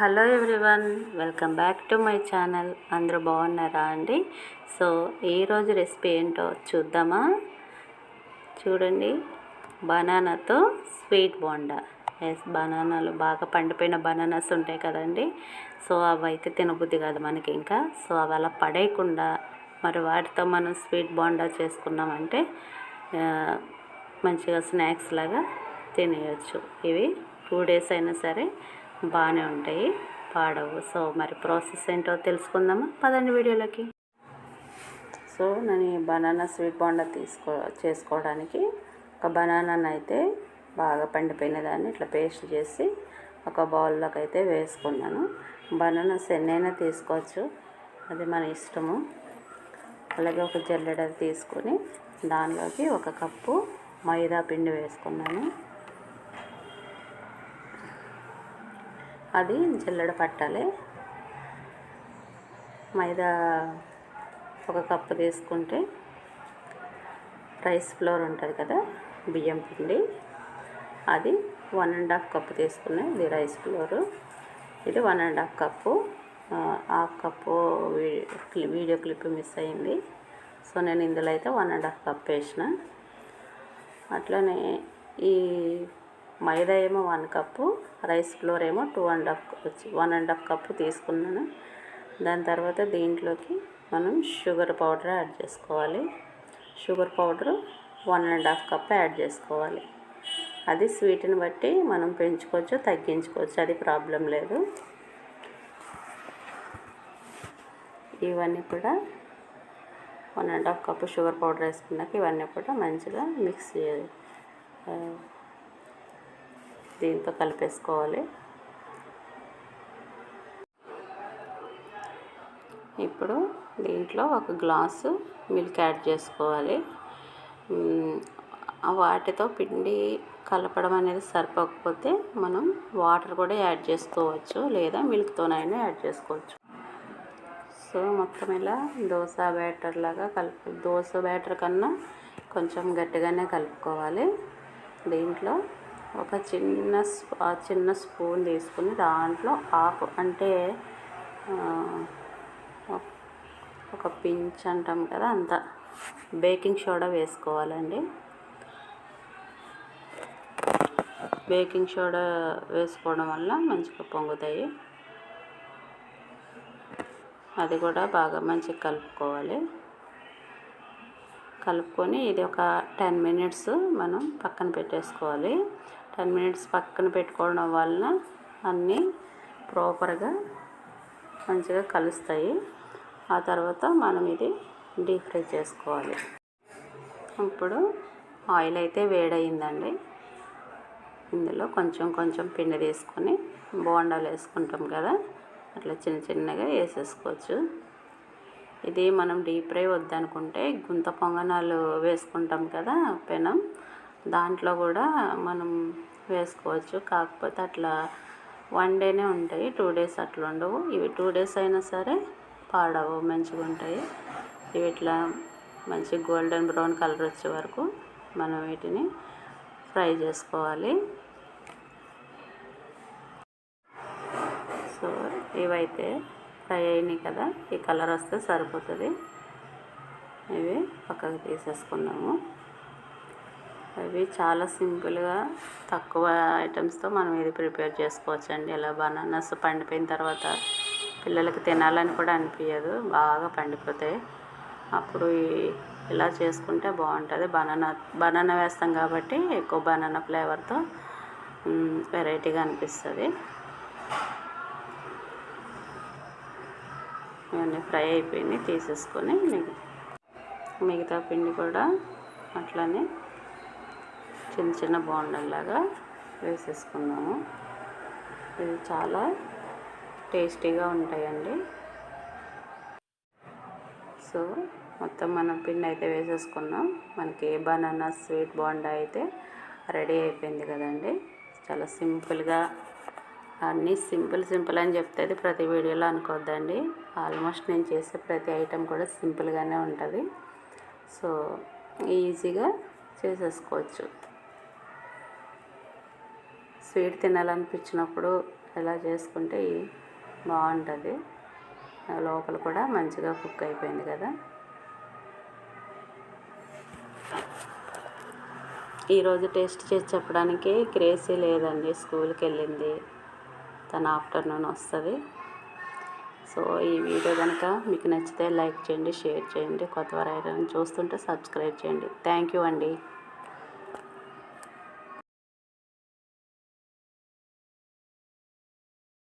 Hello everyone welcome back to my channel. అందరూ బాగున్నారా అండి? సో ఈరోజు రెసిపీ ఏంటో చూద్దామా? చూడండి. బనానాతో స్వీట్ బోండా. ఎస్ బనానాలు బాగా పండిపోయిన బనానాస్ ఉంటాయి కదండి. సో అవి అయితే తినబుద్ధి కాదు మనకి ఇంకా. సో అవి అలా పడేయకుండా మరి వాటితో మనం స్వీట్ బోండా చేసుకున్నామంటే మంచిగా స్నాక్స్ లాగా తినేయచ్చు. ఇవి టూ డేస్ అయినా సరే బాగానే ఉంటాయి. పాడవు. సో మరి ప్రాసెస్ ఏంటో తెలుసుకుందామా? పదండి వీడియోలోకి. సో నేను ఈ బనానా స్వీట్ బోండా తీసుకో చేసుకోవడానికి ఒక బనానాను అయితే బాగా పండిపోయిన దాన్ని ఇట్లా పేస్ట్ చేసి ఒక బౌల్లోకి అయితే వేసుకున్నాను. బనానాస్ ఎన్నైనా తీసుకోవచ్చు. అది మన ఇష్టము. అలాగే ఒక జల్లెడ తీసుకొని దానిలోకి ఒక కప్పు మైదా పిండి వేసుకున్నాను. అది జల్లెడ పట్టాలి. మైదా ఒక కప్పు తీసుకుంటే రైస్ ఫ్లోర్ ఉంటుంది కదా బియ్యం పిండి. అది వన్ అండ్ హాఫ్ కప్పు తీసుకున్నాయి ఇది రైస్ ఫ్లోరు. ఇది one and half cup. Half cup we- video clip miss అయింది. సో నేను ఇందులో అయితే వన్ అండ్ హాఫ్ కప్ వేసిన. అట్లనే ఈ మైదా ఏమో వన్ కప్పు రైస్ ఫ్లోర్ ఏమో two and half one and half cup తీసుకున్నాను. దాని తర్వాత దీంట్లోకి మనం షుగర్ పౌడర్ యాడ్ చేసుకోవాలి. Sugar powder one and half cup add చేసుకోవాలి. అది స్వీట్ని బట్టి మనం పెంచుకోవచ్చు తగ్గించుకోవచ్చు అది ప్రాబ్లం లేదు. ఇవన్నీ కూడా one and half cup sugar powder వేసుకున్నాక ఇవన్నీ కూడా మంచిగా మిక్స్ చేయాలి. దీంతో కలిపేసుకోవాలి. ఇప్పుడు దీంట్లో ఒక గ్లాసు మిల్క్ యాడ్ చేసుకోవాలి. వాటితో పిండి కలపడం అనేది సరిపోకపోతే మనం వాటర్ కూడా యాడ్ చేసుకోవచ్చు లేదా మిల్క్తోనైనా యాడ్ చేసుకోవచ్చు. సో మొత్తం ఇలా దోశ బ్యాటర్ లాగా కలుపు దోశ బ్యాటర్ కన్నా కొంచెం గట్టిగానే కలుపుకోవాలి. దీంట్లో ఒక చిన్న స్పూ- ఆ చిన్న స్పూన్ తీసుకుని దాంట్లో హాఫ్ అంటే ఒక పించ్ అంటాం కదా అంత. బేకింగ్ సోడా వేసుకోవాలండి. బేకింగ్ సోడా వేసుకోవడం వల్ల మంచిగా పొంగుతాయి. అది కూడా బాగా మంచిగా కలుపుకోవాలి. కలుపుకొని ఇది ఒక టెన్ మినిట్స్ మనం పక్కన పెట్టేసుకోవాలి. టెన్ మినిట్స్ పక్కన పెట్టుకోవడం వలన అన్నీ ప్రాపర్గా మంచిగా కలుస్తాయి. ఆ తర్వాత మనం ఇది డీప్ ఫ్రై చేసుకోవాలి. ఇప్పుడు ఆయిల్ అయితే వేడయిందండి. ఇందులో కొంచెం కొంచెం పిండి తీసుకొని బోండాలు వేసుకుంటాం కదా అట్లా చిన్న చిన్నగా వేసేసుకోవచ్చు. ఇది మనం డీప్ ఫ్రై వద్దనుకుంటే గుంత పొంగనాలు వేసుకుంటాం కదా పెనం. దాంట్లో కూడా మనం వేసుకోవచ్చు. కాకపోతే అట్లా వన్ డేనే ఉంటాయి. టూ డేస్ అట్లా ఉండవు. ఇవి టూ డేస్ అయినా సరే పాడవు మంచిగా ఉంటాయి. ఇవి ఇట్లా మంచి గోల్డెన్ బ్రౌన్ కలర్ వచ్చే వరకు మనం వీటిని ఫ్రై చేసుకోవాలి. సో ఇవైతే ఫ్రై అయినాయి కదా. ఈ కలర్ వస్తే సరిపోతుంది. ఇవి పక్కకు తీసేసుకున్నాము అవి చాలా సింపుల్గా తక్కువ ఐటమ్స్తో మనం ఇది ప్రిపేర్ చేసుకోవచ్చండి. ఇలా బనానాస్ పండిపోయిన తర్వాత పిల్లలకి తినాలని కూడా అనిపించదు బాగా పండిపోతాయి. అప్పుడు ఇలా చేసుకుంటే బాగుంటుంది. బనానా బనానా వేస్తాం కాబట్టి ఎక్కువ బనానా ఫ్లేవర్తో వెరైటీగా అనిపిస్తుంది. ఇవన్నీ ఫ్రై అయిపోయింది తీసేసుకొని మిగతా మిగతా పిండి కూడా అట్లానే చిన్న చిన్న బోండల్లాగా వేసేసుకున్నాము. ఇది చాలా టేస్టీగా ఉంటాయండి. సో మొత్తం మనం పిండి అయితే వేసేసుకున్నాం. మనకి ఏ బనానా స్వీట్ బోండా అయితే రెడీ అయిపోయింది కదండి. చాలా సింపుల్గా అన్నీ సింపుల్ సింపుల్ అని చెప్తే ప్రతి వీడియోలో అనుకోవద్దండి ఆల్మోస్ట్ నేను చేసే ప్రతి ఐటెం కూడా సింపుల్గానే ఉంటుంది. సో ఈజీగా చేసేసుకోవచ్చు. స్వీట్ తినాలనిపించినప్పుడు ఇలా చేసుకుంటే బాగుంటుంది. లోపల కూడా మంచిగా కుక్ అయిపోయింది కదా. ఈరోజు టేస్ట్ చేసి చెప్పడానికి క్రేజీ లేదండి. స్కూల్కి వెళ్ళింది. తన ఆఫ్టర్నూన్ వస్తుంది. సో ఈ వీడియో కనుక మీకు నచ్చితే లైక్ చేయండి షేర్ చేయండి కొత్త వారు చూస్తుంటే సబ్స్క్రైబ్ చేయండి. థ్యాంక్ యూ అండి.